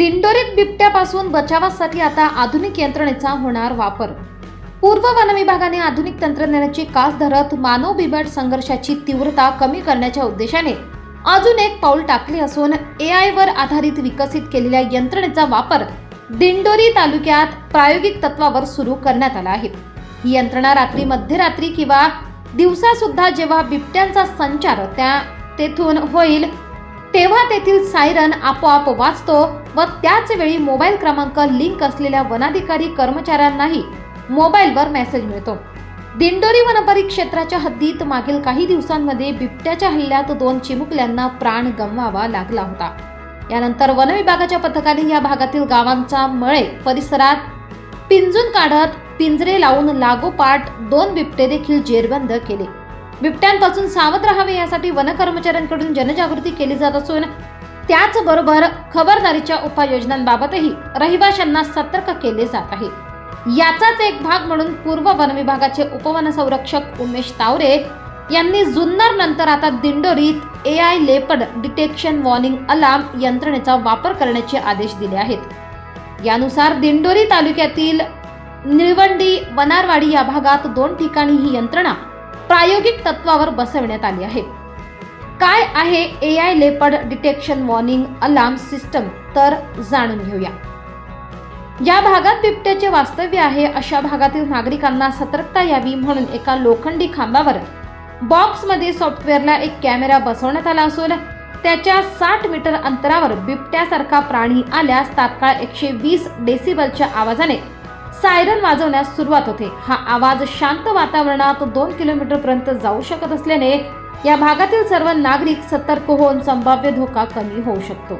बिबट्यापासून बचावासाठी आता आधुनिक यंत्रणेचा होणार वापर. पूर्व वन विभागाने आधुनिक तंत्रज्ञानाची कास धरत मानव बिबट संघर्षाची तीव्रता कमी करण्याच्या उद्देशाने अजून एक पाऊल टाकले असून ए वर आधारित विकसित केलेल्या यंत्रणेचा वापर दिंडोरी तालुक्यात प्रायोगिक तत्वावर सुरू करण्यात आला आहे. ही यंत्रणा रात्री मध्यरात्री किंवा दिवसा सुद्धा जेव्हा बिबट्यांचा संचार त्या तेथून होईल तेव्हा तेथील सायरन आपोआप वाचतो व त्याच वेळी मोबाईल क्रमांक लिंक असलेल्या वनाधिकारी कर्मचाऱ्यांनाही मोबाईलवर मेसेज मिळतो. दिंडोरी वनपरिक्षेत्राच्या हद्दीत मागील काही दिवसांमध्ये बिबट्याच्या हल्ल्यात दोन चिमुकल्यांना प्राण गमवावा लागला होता. यानंतर वनविभागाच्या पथकाने या भागातील गावांचा मळे परिसरात पिंजून काढत पिंजरे लावून लागोपाठ दोन बिबटे देखील जेरबंद केले. बिबट्यांपासून सावध राहावे यासाठी वन कर्मचाऱ्यांकडून जनजागृती केली जात असून त्याचबरोबर खबरदारीच्या उपाययोजनांबाबतही रहिवाशांना सतर्क केले जात आहे. याचाच एक भाग म्हणून पूर्व वन विभागाचे उपवनसंरक्षक उमेश तावरे यांनी जुन्नर नंतर आता दिंडोरीत A I leopard detection warning alarm यंत्रणेचा वापर करण्याचे आदेश दिले आहेत. यानुसार दिंडोरी तालुक्यातील निळवंडी वनारवाडी या भागात दोन ठिकाणी ही यंत्रणा प्रायोगिक तत्वावर बसवण्यात आली आहे. काय आहे A I leopard detection warning alarm system तर जाणून घेऊया. या भागात बिबट्याचे वास्तव्य आहे अशा भागातील नागरिकांना सतर्कता यावी म्हणून एका लोखंडी खांबावर बॉक्समध्ये सॉफ्टवेअरला एक कॅमेरा बसवण्यात आला असून त्याच्या साठ मीटर अंतरावर बिबट्यासारखा प्राणी आल्यास तात्काळ एकशे वीस डेसिबलच्या आवाजाने सायरन वाजवण्यास सुरुवात होते. हा आवाज शांत वातावरणात दोन किलोमीटर पर्यंत जाऊ शकत असल्याने या भागातील सर्व नागरिक सतर्क होऊन संभाव्य धोका कमी होऊ शकतो.